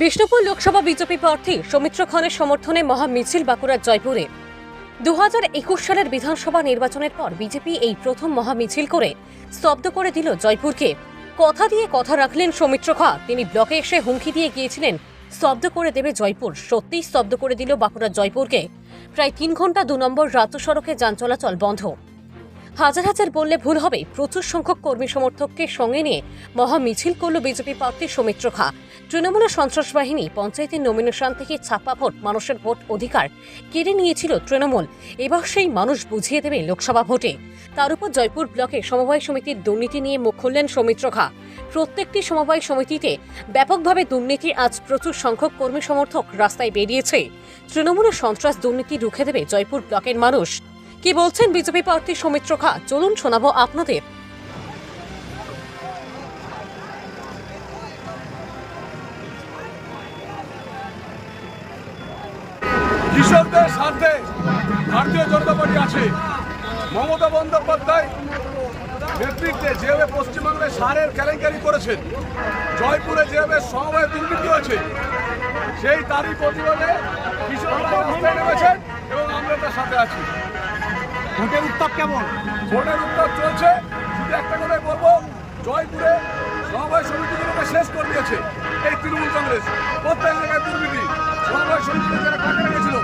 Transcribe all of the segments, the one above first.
Bishnupur Lok Sabha BJP প্রার্থী সৌমিত্র খানের সমর্থনে মহা মিছিল বাঁকুড়ার জয়পুরে। দু সালের বিধানসভা নির্বাচনের পর বিজেপি এই প্রথম মহা মিছিল করে স্তব্ধ করে দিল জয়পুরকে। কথা দিয়ে কথা রাখলেন সৌমিত্র খা। তিনি ব্লকে এসে হুমকি দিয়ে গিয়েছিলেন, স্তব্ধ করে দেবে জয়পুর। সত্যিই স্তব্ধ করে দিল বাঁকুড়ার জয়পুরকে। প্রায় তিন ঘণ্টা দু নম্বর রাজ্য সড়কে যান চলাচল বন্ধ। হাজার হাজার বললে ভুল হবে। প্রচুর সংখ্যক কর্মী সমর্থককে সঙ্গে নিয়ে মহা মিছিল করল বিজেপি প্রার্থী সৌমিত্র খা। তৃণমূলের সন্ত্রাস বাহিনী পঞ্চায়েতের নমিনেশন থেকে ছাপ্পা ভোট, মানুষের ভোট অধিকার কেড়ে নিয়েছিল তৃণমূল। এবার সেই মানুষ বুঝিয়ে দেবে লোকসভা ভোটে। তার উপর জয়পুর ব্লকে সমবায় সমিতির দুর্নীতি নিয়ে মুখ খুললেন সৌমিত্র খা। প্রত্যেকটি সমবায় সমিতিতে ব্যাপকভাবে দুর্নীতি, আজ প্রচুর সংখ্যক কর্মী সমর্থক রাস্তায় বেরিয়েছে। তৃণমূলের সন্ত্রাস দুর্নীতি রুখে দেবে জয়পুর ব্লকের মানুষ। কি বলছেন বিজেপি প্রার্থী সৌমিত্র খা? চলুন শোনাবো আপনাদের। কৃষকদের স্বার্থে ভারতীয় জনতা পার্টি আছে। মমতা বন্দ্যোপাধ্যায় নেতৃত্বে যেভাবে পশ্চিমবঙ্গে সারের কেলেঙ্কারি করেছেন, জয়পুরে যেভাবে সমবায় দুর্নীতি হয়েছে, সেই তারই প্রতিবাদে কৃষকরা নেমেছেন এবং আমরা তার সাথে আছি। ভোটের উত্তাপ কেমন? ভোটের উত্তাপ চলছে। শুধু একটা কথাই বলব, জয়পুরে সমবায় সমিতিগুলোকে শেষ করে দিয়েছে এই তৃণমূল কংগ্রেস। প্রত্যেক জায়গায় দুর্নীতি। সমবায় সমিতিতে যারা টাকা রেখেছিল?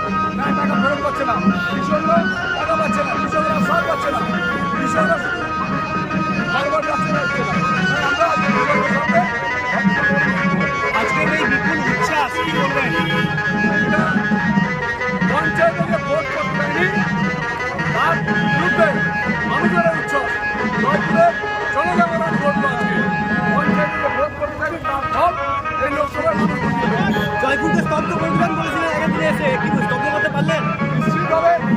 সামনে এসে কি বুঝতে করতে পারলেন। নিশ্চিতভাবে